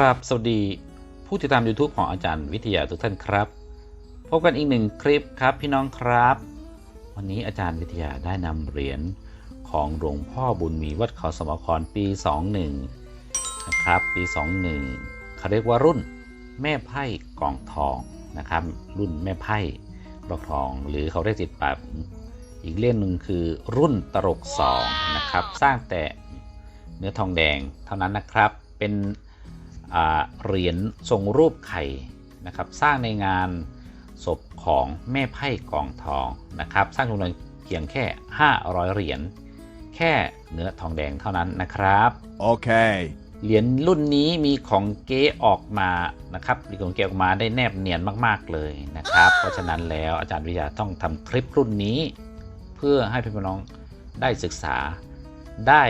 ครับสวัสดีผู้ติดตาม YouTube ของอาจารย์วิทยาทุกท่านครับ พบกันอีกหนึ่งคลิปครับพี่น้องครับ วันนี้อาจารย์วิทยาได้นำเหรียญของหลวงพ่อบุญมีวัดเขาสมครปี 21 นะครับ ปี 21เขาเรียกว่ารุ่นแม่ไพ่กองทองนะครับ รุ่นแม่ไพ่กองทอง หรือเขาเรียกติดปากอีกเล่มหนึ่งคือรุ่นตรกสองนะครับ สร้างแต่เนื้อทองแดงเท่านั้นนะครับเป็น เหรียญทรงรูปไข่นะครับ สร้างในงานศพของแม่ไพ่กองทองนะครับ สร้างจำนวนเพียงแค่ 500 เหรียญแค่เนื้อทองแดงเท่านั้นนะครับ Okay. เหรียญรุ่นนี้มีของเก๊ออกมานะครับมีของเก๊ออกมาได้แนบเนียนมากๆเลยนะครับ เพราะฉะนั้นแล้วอาจารย์วิทยาต้องทำคลิปรุ่นนี้ เพื่อให้พี่น้องได้ศึกษาได้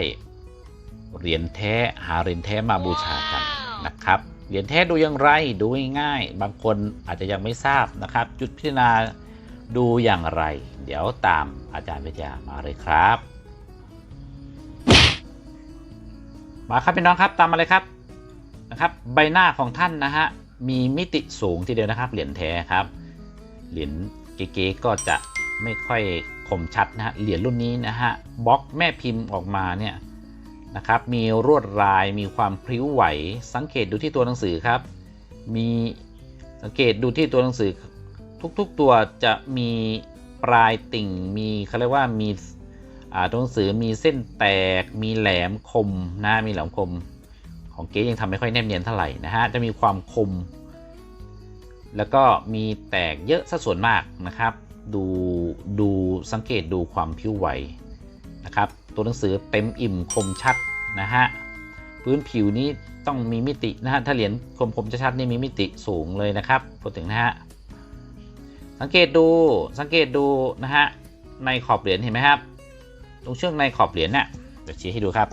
เหรียญแท้หาเหรียญแท้มาบูชากัน นะครับเหรียญแท้ดูอย่างไรดูง่ายๆบางคนอาจจะยังไม่ทราบนะครับ จุดพิจารณาดูอย่างไร เดี๋ยวตามอาจารย์วิทยามาเลยครับ มาครับพี่น้องครับตามมาเลยครับนะครับใบหน้าของท่านนะฮะมีมิติสูงทีเดียวนะครับ เหรียญแท้ครับ เหรียญเก๋ๆก็จะไม่ค่อยคมชัดนะฮะเหรียญรุ่นนี้นะฮะบล็อกแม่พิมพ์ออกมาเนี่ย นะครับมีรวดลายมีความพริ้วไหว สังเกตดูที่ตัวหนังสือครับ มีสังเกตดูที่ตัวหนังสือ ทุกๆตัวจะมีปลายติ่งมีเขาเรียกว่ามีอ่าตัวหนังสือมีเส้นแตก มีแหลมคมนะมีแหลมคม ของเก๊ยังทำไม่ค่อยแนบเนียนเท่าไหร่นะฮะจะมีความคม แล้วก็มีแตกเยอะซะส่วนมากนะครับ ดูดูสังเกตดูความผิวไหวนะครับ ตัวหนังสือเต็มอิ่มคมชัดนะฮะพื้นผิวนี้ต้องมีมิตินะฮะถ้าเหรียญคมคมชัดๆนี่มีมิติสูงเลยนะครับพูดถึงนะฮะสังเกตดูสังเกตดูนะฮะในขอบเหรียญเห็นไหมครับ ตรงช่วงในขอบเหรียญเนี่ยเดี๋ยวชี้ให้ดูครับ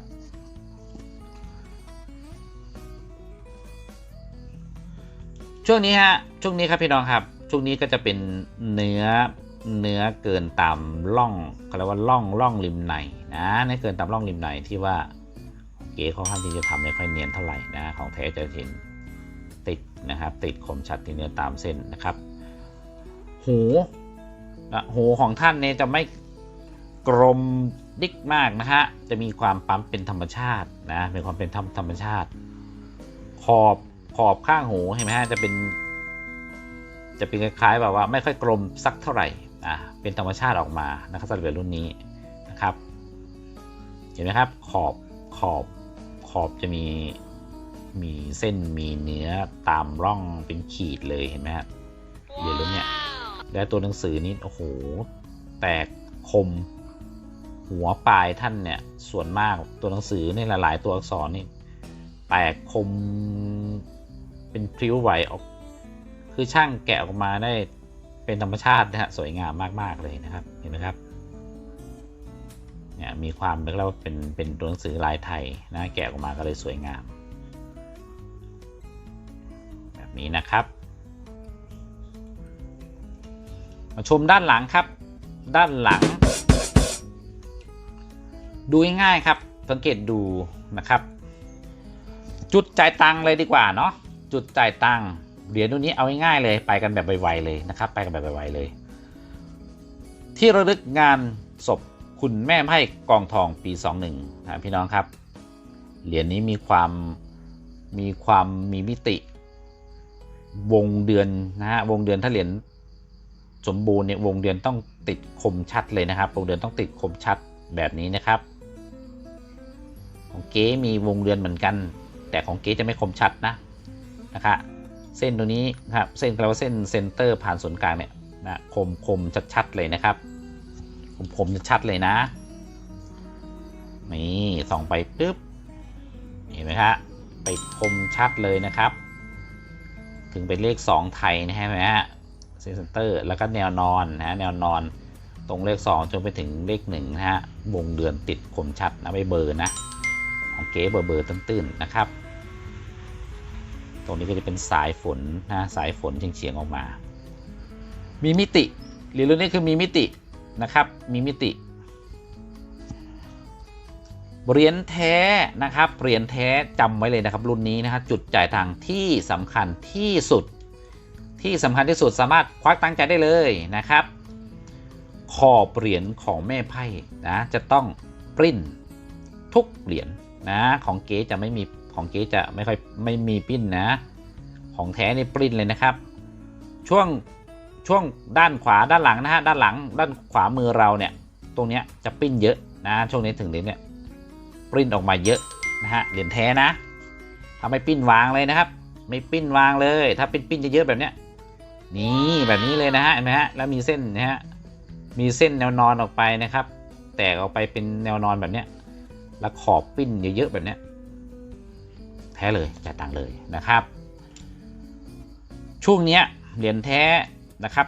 ช่วงนี้ฮะช่วงนี้ครับพี่น้องครับ ช่วงนี้ก็จะเป็นเนื้อเนื้อเกินตามร่องเขาเรียกว่าร่องร่องริมใน นะเนื้อเกินตามร่องริมในที่ว่าเก๋เขาค่อนข้างที่จะทำไม่ค่อยเนียนเท่าไหร่นะของแท้จะเห็นติดนะครับ ติดคมชัดที่เนื้อตามเส้นนะครับ หูนะหูของท่านเนี่ยจะไม่กลมดิกมากนะฮะจะมีความปั๊มเป็นธรรมชาตินะมีความเป็นธรรมธรรมชาติ ขอบขอบข้างหูเห็นไหมฮะจะเป็น จะเป็นคล้ายๆแบบว่าไม่ค่อยกลมสักเท่าไหร่อ่าเป็นธรรมชาติออกมานะครับสำหรับเหรียญรุ่นนี้นะครับ เห็นไหมครับ ขอบขอบขอบจะมีมีเส้นมีเนื้อตามร่องเป็นขีดเลยเห็นไหมฮะเหรียญรุ่นเนี้ยและตัวหนังสือนี้โอ้โหแตกคม หัวปลายท่านเนี่ยส่วนมากตัวหนังสือในหลาย ๆ ตัวอักษรนี่แตกคมเป็นพริ้วไหวออก คือช่างแกะออกมาได้เป็นธรรมชาตินะฮะสวยงามมาก ๆ เลยนะครับ เห็นไหมครับ เนี่ยมีความเรียกว่าเป็นเป็นตัวหนังสือลายไทยนะแกะออกมาก็เลยสวยงาม แบบนี้นะครับ มาชมด้านหลังครับ ด้านหลัง ดูง่ายๆครับ สังเกตดูนะครับ จุดจ่ายตังค์เลยดีกว่าเนาะจุดจ่ายตังค์เหรียญรุ่นนี้เอาง่ายๆเลยไปกันแบบไวๆเลยนะครับ ไปกันแบบไวๆเลย ที่ระลึกงานศพ คุณแม่ไพ่กองทองปี 21นะพี่น้องครับ เหรียญนี้มีความมีความมีมิติ วงเดือนนะฮะวงเดือนถ้าเหรียญสมบูรณ์เนี่ยวงเดือนต้องติดคมชัดเลยนะครับวงเดือนต้องติดคมชัดแบบนี้นะครับของเก๋มีวงเดือนเหมือนกัน แต่ของเก๋จะไม่คมชัดนะนะครับเส้นตัวนี้ครับเส้นเราว่าเส้นเซนเตอร์ผ่านศูนย์กลางเนี่ยนะคมคมชัดๆเลยนะครับ คมคมชัดเลยนะ นี่ส่องไปปุ๊บ เห็นไหมครับไปคมชัดเลยนะครับ ถึงเป็นเลข 2 ไทยนะฮะนไหมฮะเซนเตอร์ แล้วก็แนวนอนนะแนวนอนตรงเลข 2 จนไปถึงเลข1นะฮะวงเดือนติดคมชัดนะไม่เบอร์นะของเก๋เบอร์เบอร์ตื้นๆนะครับ ตรงนี้ก็จะเป็นสายฝนนะสายฝนเฉียงๆออกมา มีมิติหรือเรื่องนี้คือมีมิติ นะครับ มีมิติเหรียญแท้นะครับเหรียญแท้จำไว้เลยนะครับ รุ่นนี้นะครับจุดจ่ายตังที่สำคัญที่สุด ที่สำคัญที่สุดสามารถควักตังค์จ่ายได้เลยนะครับ ขอบเหรียญของแม่ไพ่นะจะต้องปริ้นทุกเหรียญนะของเก๊จะไม่มีของเก๊จะไม่ค่อยไม่มีปริ้นนะ ของแท้นี่ปริ้นเลยนะครับ ช่วง ช่วงด้านขวาด้านหลังนะฮะด้านหลังด้านขวามือเราเนี่ยตรงเนี้ยจะปิ้นเยอะนะช่วงนี้ถึงเหรียญเนี่ยปริ้นออกมาเยอะนะฮะเหรียญแท้นะถ้าไม่ปิ้นวางเลยนะครับ ไม่ปิ้นวางเลย ถ้าปิ้นปิ้นเยอะๆแบบเนี้ยนี่แบบนี้เลยนะฮะเห็นไหมฮะแล้วมีเส้นนะฮะมีเส้นแนวนอนออกไปนะครับ แตกออกไปเป็นแนวนอนแบบเนี้ยแล้วขอบปิ้นเยอะๆแบบเนี้ยแท้เลยจ่ายตังค์เลยนะครับ ช่วงเนี้ยเหรียญแท้ นะครับ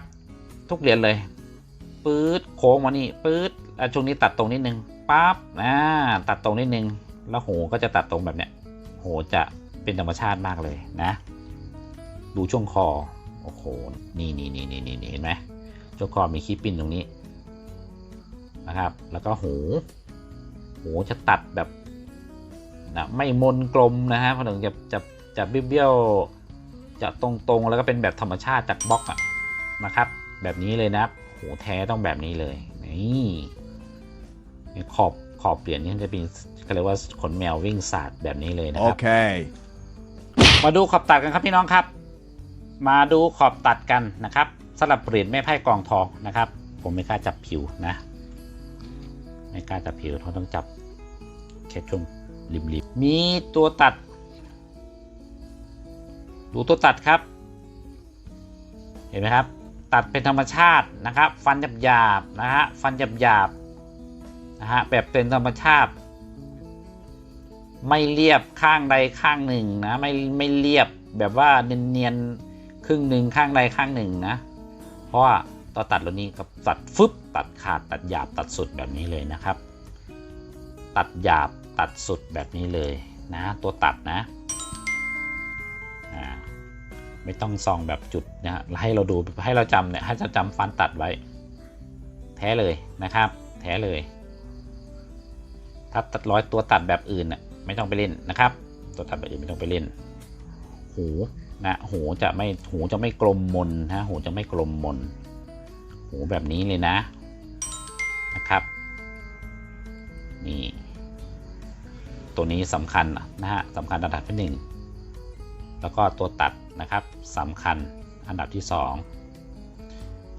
ทุกเหรียญเลยปื๊ดโค้งมานี่ปื๊ดช่วงนี้ตัดตรงนิดนึงปั๊บอ่าตัดตรงนิดนึง แล้วโหก็จะตัดตรงแบบเนี้ยโหจะเป็นธรรมชาติมากเลยนะ ดูช่วงคอโอ้โหนี่นี่นี่นี่นี่เห็นไหมช่วงคอมีคีปปิ้นตรงนี้นะครับ แล้วก็หูหูจะตัดแบบนะไม่มนกลมนะฮะเพราะถึงจะจะจะเบี้ยวจะตรงๆ แล้วก็เป็นแบบธรรมชาติจากบล็อกอะ นะครับ แบบนี้เลยนะครับโหแท้ต้องแบบนี้เลยนี่นี่ขอบขอบเปลี่ยนนี่จะเป็นเขาเรียกว่าขนแมววิ่งศาสตร์แบบนี้เลยนะครับ Okay. มาดูขอบตัดกันครับพี่น้องครับ มาดูขอบตัดกันนะครับสำหรับเหรียญแม่ไพ่กองทองนะครับ ผมไม่กล้าจับผิวนะ ไม่กล้าจับผิวเขาต้องจับแค่ช่วงริมๆมีตัวตัด ดูตัวตัดครับ เห็นไหมครับ ตัดเป็นธรรมชาตินะครับ ฟันหยาบๆนะฮะฟันหยาบๆนะฮะแบบเป็นธรรมชาติ ไม่เรียบข้างใดข้างหนึ่งนะไม่ไม่เรียบแบบว่าเนียนๆครึ่งหนึ่งข้างใดข้างหนึ่งนะ เพราะว่าตอนตัดรุ่นนี้กับตัดฟึบตัดขาดตัดหยาบตัดสุดแบบนี้เลยนะครับ ตัดหยาบตัดสุดแบบนี้เลยนะ ตัวตัดนะ ไม่ต้องซองแบบจุดนะฮะให้เราดูให้เราจำเนี่ยให้เราจำฟันตัดไว้ แท้เลยนะครับ แท้เลย ถ้าตัดร้อยตัวตัดแบบอื่นน่ะไม่ต้องไปเล่นนะครับ ตัวตัดแบบอื่นไม่ต้องไปเล่น หูนะหูจะไม่หูจะไม่กลมมนนะหูจะไม่กลมมน หูแบบนี้เลยนะนะครับ นี่ ตัวนี้สำคัญนะฮะสำคัญอัดับที่หนึ่ง แล้วก็ตัวตัดนะครับสำคัญอันดับที่สอง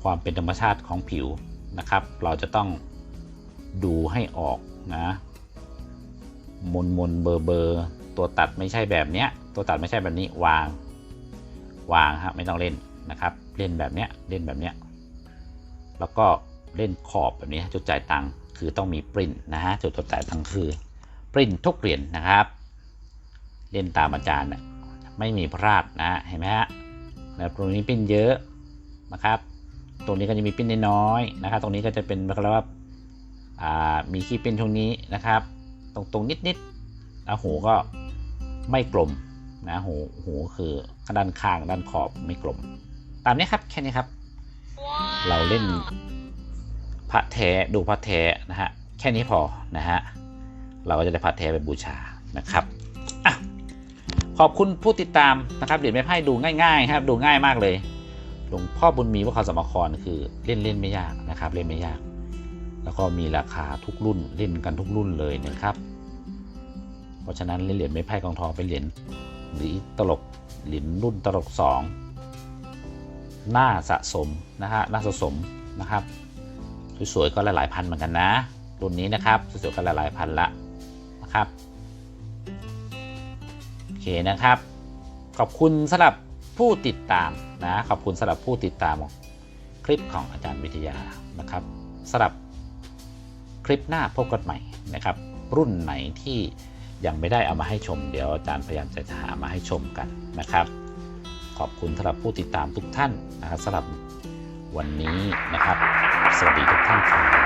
ความเป็นธรรมชาติของผิวนะครับ เราจะต้องดูให้ออกนะมนมนเบอร์เบอร์ตัวตัดไม่ใช่แบบเนี้ยตัวตัดไม่ใช่แบบนี้วางวางฮะไม่ต้องเล่นนะครับเล่นแบบเนี้ยเล่นแบบเนี้ยแล้วก็เล่นขอบแบบนี้จุดจ่ายตังค์คือต้องมีปริ้นนะฮะจุดจ่ายตังค์คือปริ้นทุกเหรียญนะครับ เล่นตามอาจารย์น่ะ ไม่มีพลาดนะเห็นไหมฮะแล้วตรงนี้ปริ้นเยอะนะครับ ตรงนี้ก็จะมีปริ้นน้อยๆนะครับ ตรงนี้ก็จะเป็นเรียกว่าอ่ามีขี้ปริ้นตรงนี้นะครับ ตรงตรงนิดๆแล้วหูก็ไม่กลมนะหูหูคือด้านข้างด้านขอบไม่กลม ตามนี้ครับแค่นี้ครับ เราเล่นพระแท้ดูพระแท้นะฮะแค่นี้พอนะฮะเราก็จะได้พระแท้ไปบูชานะครับอะ ขอบคุณผู้ติดตามนะครับเหรียญแม่ไพ่ดูง่ายๆครับดูง่ายมากเลยหลวงพ่อบุญมีวัดเขาสมครคือเล่นเล่นไม่ยากนะครับเล่นไม่ยาก แล้วก็มีราคาทุกรุ่นเล่นกันทุกรุ่นเลยนะครับ เพราะฉะนั้นเหรียญไม้ไพ่กองทองเป็นเหรียญหรือตลกเหรียญรุ่นตลกสองน่าสะสมนะฮะน่าสะสมนะครับสวยๆก็หลายๆพันเหมือนกันนะ รุ่นนี้นะครับสวยๆก็หลายๆพันละนะครับ เคนะครับ ขอบคุณสำหรับผู้ติดตามนะขอบคุณสำหรับผู้ติดตามคลิปของอาจารย์วิทยานะครับสำหรับคลิปหน้าพบกันใหม่นะครับ รุ่นไหนที่ยังไม่ได้เอามาให้ชม เดี๋ยวอาจารย์พยายามจะหามาให้ชมกันนะครับ ขอบคุณสำหรับผู้ติดตามทุกท่านนะครับสำหรับวันนี้นะครับ สวัสดีทุกท่านครับ